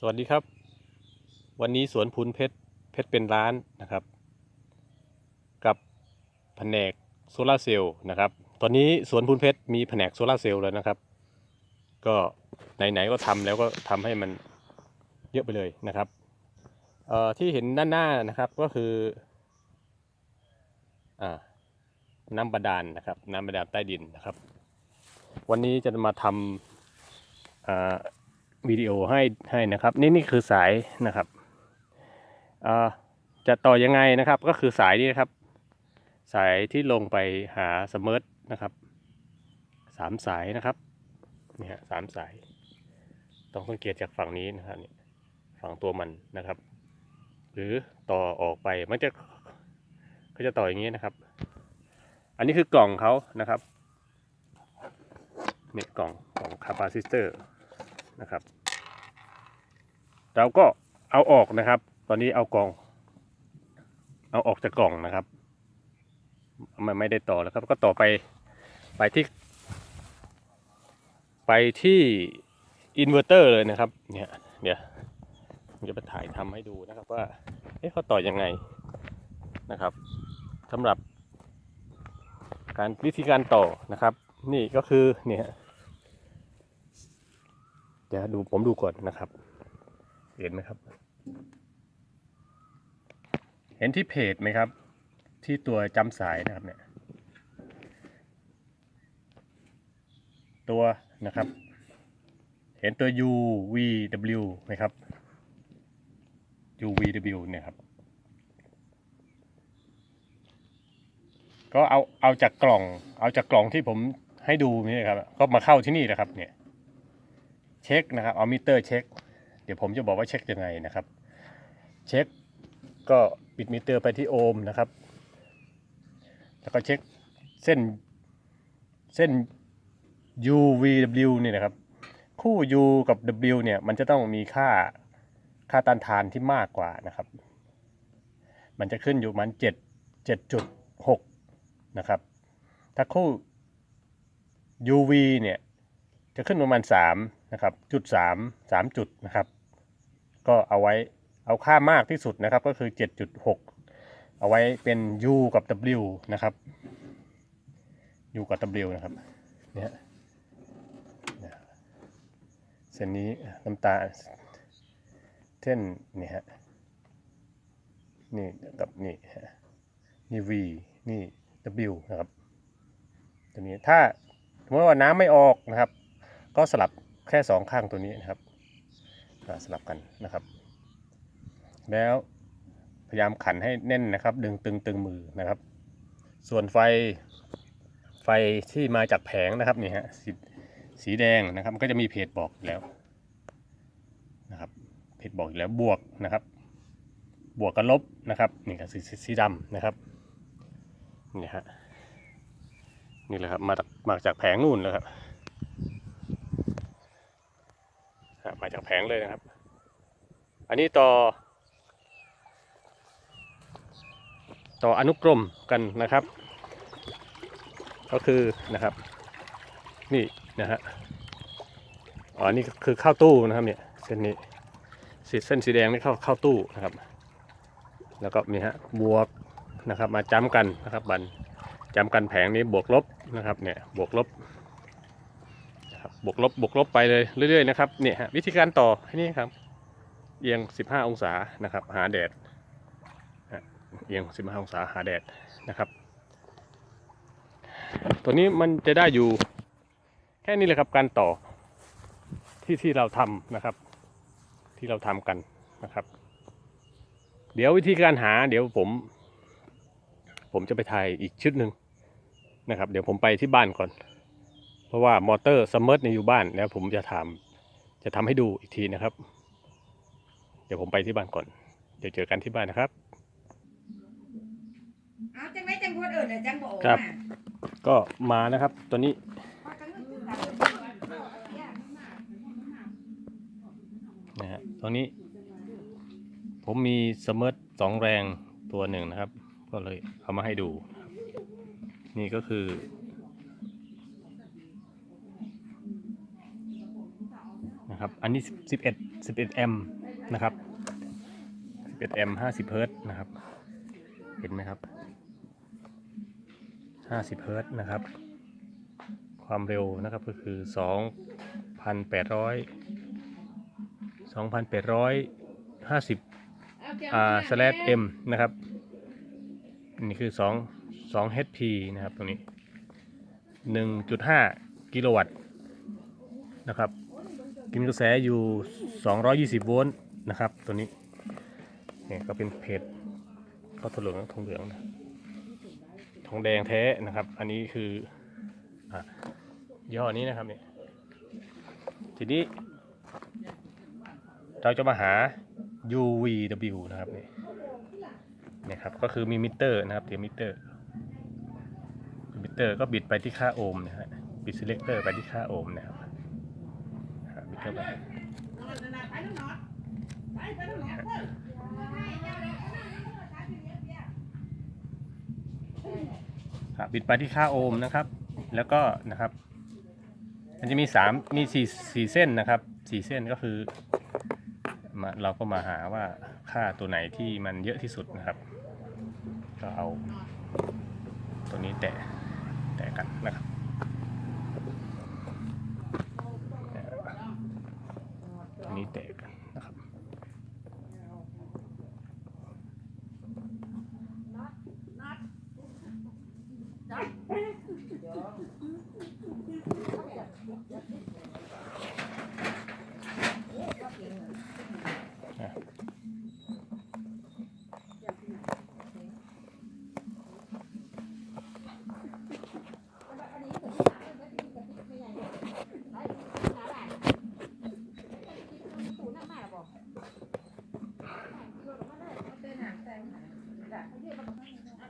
สวัสดีครับ วันนี้สวนพุนเพชรเพชรเป็นร้านนะครับ กับแผนกโซลาร์เซลล์นะครับ ตอนนี้สวนพุนเพชรมีแผนกโซลาร์เซลล์แล้วนะครับ ก็ไหนๆก็ทำแล้วก็ทำให้มันเยอะไปเลยนะครับเอ่อที่เห็นด้านหน้านะครับก็คืออ่าน้ำบาดาลนะครับ น้ำบาดาลใต้ดินนะครับ วันนี้จะมาทำอ่า วิดีโอให้ให้นะครับ นี่นี่คือสายนะครับจะต่อยังไงนะครับ ก็คือสายนี้นะครับ สายที่ลงไปหาสมิร์ทนะครับสามสายนะครับนี่ฮะสามสาย ต้องสังเกตจากฝั่งนี้นะครับนี่ฝั่งตัวมันนะครับ หรือต่อออกไปมันจะก็จะต่ออย่างนี้นะครับ อันนี้คือกล่องเขานะครับเนี่ยกล่องกล่องคาปาซิสเตอร์นะครับ เราก็เอาออกนะครับ ตอนนี้เอากล่อง เอาออกจากกล่องนะครับมันไม่ได้ต่อแล้วครับ ก็ต่อไปไปที่ ไปที่อินเวอร์เตอร์เลยนะครับ เนี่ยเดี๋ยวผมจะไปถ่ายทำให้ดูนะครับว่าเอ๊ะเขาต่อยังไงนะครับสำหรับการวิธีการต่อนะครับ นี่ก็คือเนี่ยเดี๋ยวดูผมดูก่อนนะครับ เห็นไหมครับ เห็นที่เพจไหมครับ ที่ตัวจำสายนะครับเนี่ยตัวนะครับ เห็นตัว UVW ไหมครับ UVW เนี่ยครับ ก็เอาเอาจากกล่อง เอาจากกล่องที่ผมให้ดูนี่ครับ ก็มาเข้าที่นี่นะครับ เนี่ย เช็คนะครับ เอามิเตอร์เช็ค เดี๋ยวผมจะบอกว่าเช็คยังไงนะครับ เช็คก็ปิดมิเตอร์ไปที่โอห์มนะครับ แล้วก็เช็คเส้นเส้น UVW นี่นะครับ คู่ U กับ W เนี่ยมันจะต้องมีค่าค่าต้านทานที่มากกว่านะครับ มันจะขึ้นอยู่มันเจ็ดเจ็ดจุดหกนะครับ ถ้าคู่ UV เนี่ยจะขึ้นประมาณ3นะครับจุด3 3 จุดนะครับ ก็เอาไว้เอาค่ามากที่สุดนะครับก็คือ 7.6 เอาไว้เป็น U กับ W นะครับ U กับ W นะครับเนี่ยเนี่ยเส้นนี้น้ำตาเส้นนี่ฮะนี่กับนี่ฮะนี่ V นี่ W นะครับตัวนี้ถ้าสมมติว่าน้ำไม่ออกนะครับ ก็สลับแค่สองข้างตัวนี้นะครับ สลับกันนะครับ แล้วพยายามขันให้แน่นนะครับ ดึงตึงตึงมือนะครับ ส่วนไฟไฟที่มาจากแผงนะครับนี่ฮะสีสีแดงนะครับมันก็จะมีเพจบอกแล้วนะครับเพจบอกแล้วบวกนะครับ บวกกับลบนะครับนี่ครับสีสีสีดำนะครับนี่ฮะนี่แหละครับมาจากมาจากแผงนู่นเลยครับ อะมาจาก แผงเลยนะครับ อันนี้ต่อ ต่ออนุกรมกันนะครับ ก็คือนะครับ นี่นะฮะอ๋อนี่คือข้าวตู้นะครับเนี่ยเส้นนี้สีเส้นสีแดงนี่เข้าเข้าตู้นะครับ แล้วก็มีฮะบวกนะครับมาจ้ำกันนะครับบันจ้ำกันแผงนี้บวกลบนะครับเนี่ยบวกลบ บวกลบบวกลบไปเลยเรื่อยๆนะครับเนี่ยฮะวิธีการต่อให้นี่ครับเอียง 15 องศานะครับ หาแดดเอียง 15 องศาหาแดดนะครับ ตัวนี้มันจะได้อยู่แค่นี้เลยครับการต่อที่ที่เราทำนะครับ ที่เราทำกันนะครับ เดี๋ยววิธีการหาเดี๋ยวผม ผมจะไปถ่ายอีกชุดหนึ่งนะครับ เดี๋ยวผมไปที่บ้านก่อน เพราะว่ามอเตอร์ซัมเมอร์ในยอยู่บ้านแล้วผมจะทำจะทำให้ดูอีกทีนะครับ เดี๋ยวผมไปที่บ้านก่อน เดี๋ยวเจอกันที่บ้านนะครับเอาจังไหนจังคนอื่นน่ะจังบ่ออกครับมาก็มานะครับตัวนี้พอจังนึกถึงหลังนะฮะตัวนี้ ผมมีซัมเมอร์สองแรงตัวหนึ่งนะครับ ก็เลยเอามาให้ดูนะครับนี่ก็คือ นะนะครับ อันนี้ 11 11แอมป์นะครับ 11แอมป์50เฮิรตซ์นะครับ เห็นไหมครับ 50เฮิรตซ์นะครับ ความเร็วนะครับก็คือ 2,800 2,850อ่า slash m นะครับ นี่คือ 2 2 HP นะครับตรงนี้ 1.5 กิโลวัตต์นะครับ กินกระแสอยู่ 220 โวลต์นะครับ ตัวนี้เนี่ยก็เป็นเพจข้าวถั่วเหลืองทองเหลืองนะทองแดงแท้นะครับ อันนี้คืออะย่ห้อนี้นะครับเนี่ยทีนี้ เราจะมาหา UVW นะครับนี่เนี่ยครับก็คือมีมิเตอร์นะครับเดี๋ยวมิเตอร์มิเตอร์ก็บิดไปที่ค่าโอห์มนะฮะบิดเซเลคเตอร์ไปที่ค่าโอห์มนะครับอ่าบิดเข้าไป ครับบิดไปที่ค่าโอห์มนะครับ แล้วก็นะครับ มันจะมีสามมีสี่สี่เส้นนะครับสี่เส้นก็คือมาเราก็มาหาว่าค่าตัวไหนที่มันเยอะที่สุดนะครับ ก็เอาตัวนี้แตะแตะกันนะครับตัว นะครับ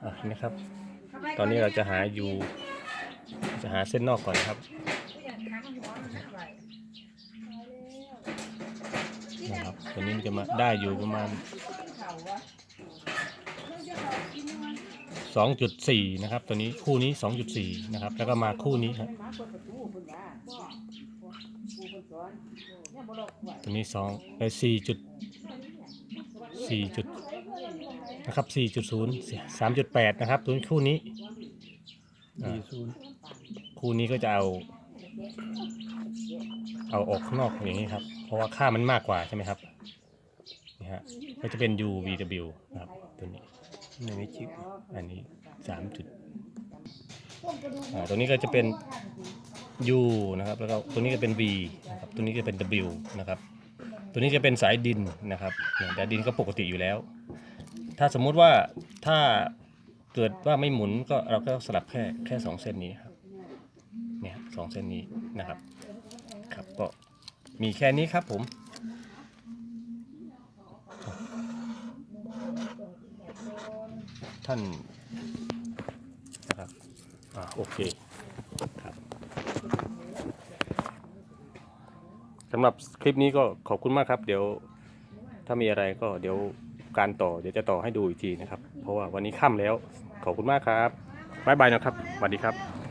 อะนะครับ ตอนนี้เราจะหาอยู่ จะหาเส้นนอกก่อนครับนะครับตัวนี้มันจะมาได้อยู่ประมาณ 2.4 นะครับ ตัวนี้คู่นี้ 2.4 นะครับ แล้วก็มาคู่นี้ครับตัวนี้2ไป4จุด4จุด นะครับ 4.0 3.8 นะครับตัวคู่นี้อ่าคู่นี้ก็จะเอา เอาออกข้างนอกอย่างนี้ครับ เพราะว่าค่ามันมากกว่าใช่ไหมครับนี่ฮะก็จะเป็น UVW นะครับตัวนี้ ในนี้ชิปอันนี้สามจุดอ่าตัวนี้ก็จะเป็น U นะครับแล้วก็ตัวนี้ก็เป็น V นะครับตัวนี้ก็เป็น W นะครับ ตัวนี้จะเป็นสายดินนะครับเนี่ยแต่ดินก็ปกติอยู่แล้ว ถ้าสมมุติว่าถ้าเกิดว่าไม่หมุนก็เราก็สลับแค่แค่สองเส้นนี้ครับเนี่ยสองเส้นนี้นะครับครับก็มีแค่นี้ครับผมท่านนะครับอ่าโอเคครับสำหรับคลิปนี้ก็ขอบคุณมากครับ เดี๋ยวถ้ามีอะไรก็เดี๋ยว การต่อเดี๋ยวจะต่อให้ดูอีกทีนะครับ เพราะว่าวันนี้ค่ำแล้วขอบคุณมากครับบายบายนะครับสวัสดีครับ